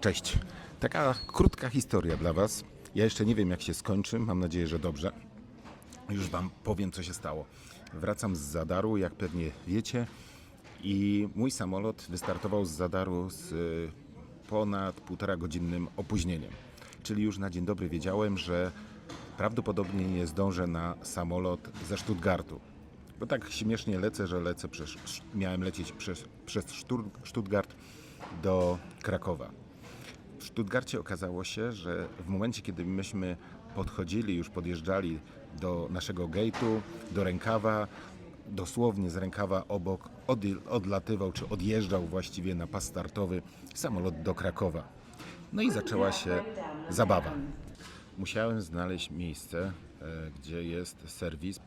Cześć. Taka krótka historia dla Was. Ja jeszcze nie wiem, jak się skończy. Mam nadzieję, że dobrze. Już Wam powiem, co się stało. Wracam z Zadaru, jak pewnie wiecie, i mój samolot wystartował z Zadaru z y, ponad półtora godzinnym opóźnieniem. Czyli już na dzień dobry wiedziałem, że prawdopodobnie nie zdążę na samolot ze Stuttgartu. Bo tak śmiesznie lecę, że lecę przez, miałem lecieć przez, przez Stuttgart do Krakowa. Stuttgarcie okazało się, że w momencie, kiedy myśmy podchodzili, już podjeżdżali do naszego gate'u, do rękawa, dosłownie z rękawa obok odje- odlatywał, czy odjeżdżał właściwie na pas startowy samolot do Krakowa. No i zaczęła się zabawa. Musiałem znaleźć miejsce, e, gdzie jest serwis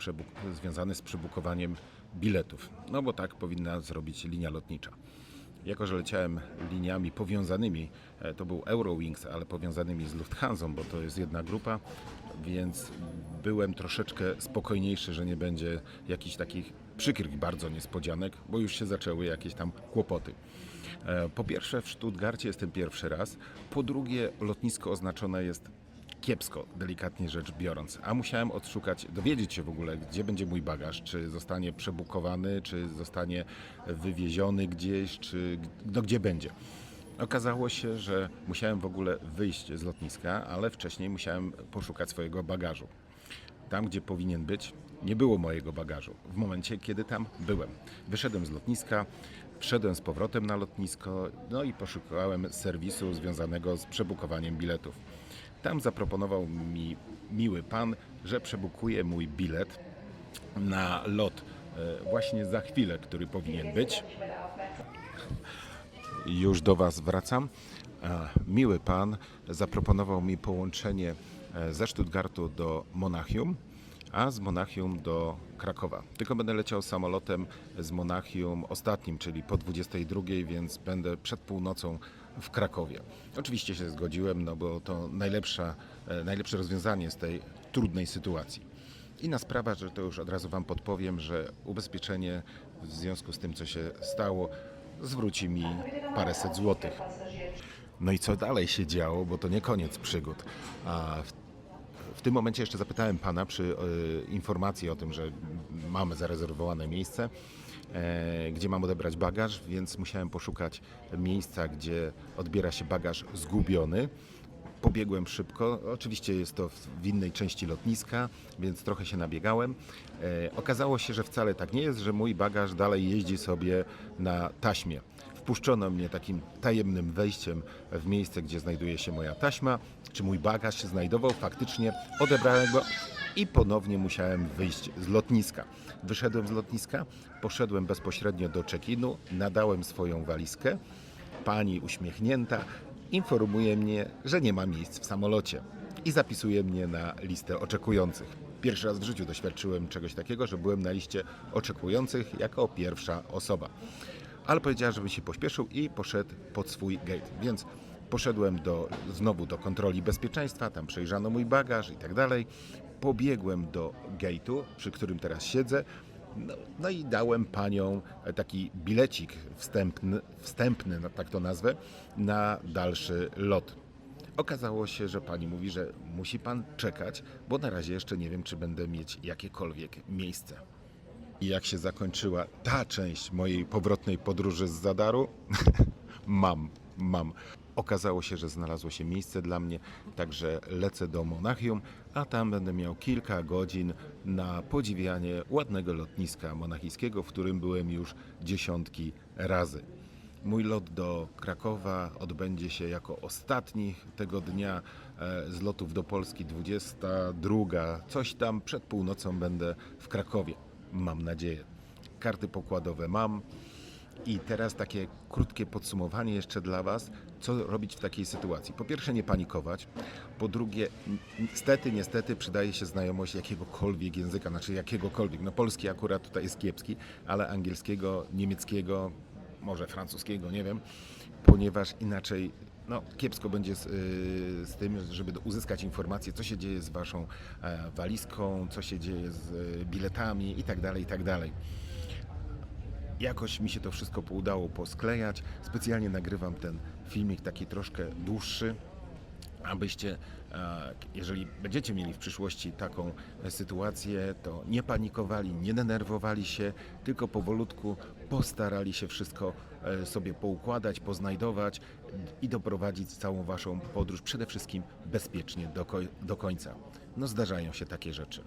związany z przebukowaniem biletów. No bo tak powinna zrobić linia lotnicza. Jako, że leciałem liniami powiązanymi, e, to był Eurowings, ale powiązanymi z Lufthansa, bo to jest jedna grupa, więc byłem troszeczkę spokojniejszy, że nie będzie jakichś takich przykrych bardzo niespodzianek, bo już się zaczęły jakieś tam kłopoty. E, Po pierwsze, w Stuttgarcie jestem pierwszy raz. Po drugie, lotnisko oznaczone jest kiepsko, delikatnie rzecz biorąc. A musiałem odszukać, dowiedzieć się w ogóle, gdzie będzie mój bagaż, czy zostanie przebukowany, czy zostanie wywieziony gdzieś, czy no gdzie będzie. Okazało się, że musiałem w ogóle wyjść z lotniska, ale wcześniej musiałem poszukać swojego bagażu. Tam, gdzie powinien być, nie było mojego bagażu. W momencie, kiedy tam byłem. Wyszedłem z lotniska, wszedłem z powrotem na lotnisko, no i poszukałem serwisu związanego z przebukowaniem biletów. Tam zaproponował mi miły pan, że przebukuje mój bilet na lot e, właśnie za chwilę, który powinien być. Już do Was wracam. E, Miły pan zaproponował mi połączenie e, ze Stuttgartu do Monachium, a z Monachium do Krakowa. Tylko będę leciał samolotem z Monachium ostatnim, czyli po 22, więc będę przed północą w Krakowie. Oczywiście się zgodziłem, no bo to najlepsza, e, najlepsze rozwiązanie z tej trudnej sytuacji. Inna sprawa, że to już od razu Wam podpowiem, że ubezpieczenie w związku z tym, co się stało, zwróci mi paręset złotych. No i co dalej się działo, bo to nie koniec przygód. A w, w tym momencie jeszcze zapytałem pana przy e, informacji o tym, że mamy zarezerwowane miejsce, e, gdzie mam odebrać bagaż, więc musiałem poszukać miejsca, gdzie odbiera się bagaż zgubiony. Pobiegłem szybko. Oczywiście jest to w- innej części lotniska, więc trochę się nabiegałem. E, okazało się, że wcale tak nie jest, że mój bagaż dalej jeździ sobie na taśmie. Wpuszczono mnie takim tajemnym wejściem w miejsce, gdzie znajduje się moja taśma. Czy mój bagaż się znajdował? Faktycznie odebrałem go i ponownie musiałem wyjść z lotniska. Wyszedłem z lotniska, poszedłem bezpośrednio do check-inu, nadałem swoją walizkę. Pani uśmiechnięta informuje mnie, że nie ma miejsc w samolocie i zapisuje mnie na listę oczekujących. Pierwszy raz w życiu doświadczyłem czegoś takiego, że byłem na liście oczekujących jako pierwsza osoba. Ale powiedziała, żebym się pośpieszył i poszedł pod swój gate. Więc poszedłem do, znowu do kontroli bezpieczeństwa, tam przejrzano mój bagaż i tak dalej. Pobiegłem do gate'u, przy którym teraz siedzę. No, no i dałem panią taki bilecik wstępny, wstępny, no tak to nazwę, na dalszy lot. Okazało się, że pani mówi, że musi pan czekać, bo na razie jeszcze nie wiem, czy będę mieć jakiekolwiek miejsce. I jak się zakończyła ta część mojej powrotnej podróży z Zadaru? mam, mam. Okazało się, że znalazło się miejsce dla mnie, także lecę do Monachium, a tam będę miał kilka godzin na podziwianie ładnego lotniska monachijskiego, w którym byłem już dziesiątki razy. Mój lot do Krakowa odbędzie się jako ostatni tego dnia e, z lotów do Polski 22. Coś tam przed północą będę w Krakowie. Mam nadzieję. Karty pokładowe mam. I teraz takie krótkie podsumowanie jeszcze dla Was, co robić w takiej sytuacji. Po pierwsze, nie panikować. Po drugie, niestety, niestety przydaje się znajomość jakiegokolwiek języka, znaczy jakiegokolwiek. No polski akurat tutaj jest kiepski, ale angielskiego, niemieckiego, może francuskiego, nie wiem, ponieważ inaczej no, kiepsko będzie z, y, z tym, żeby uzyskać informację, co się dzieje z Waszą e, walizką, co się dzieje z y, biletami i tak dalej, i tak jakoś mi się to wszystko udało posklejać. Specjalnie nagrywam ten filmik taki troszkę dłuższy, abyście, e, jeżeli będziecie mieli w przyszłości taką e, sytuację, to nie panikowali, nie denerwowali się, tylko powolutku postarali się wszystko e, sobie poukładać, poznajdować i doprowadzić całą waszą podróż przede wszystkim bezpiecznie do, do końca. No zdarzają się takie rzeczy.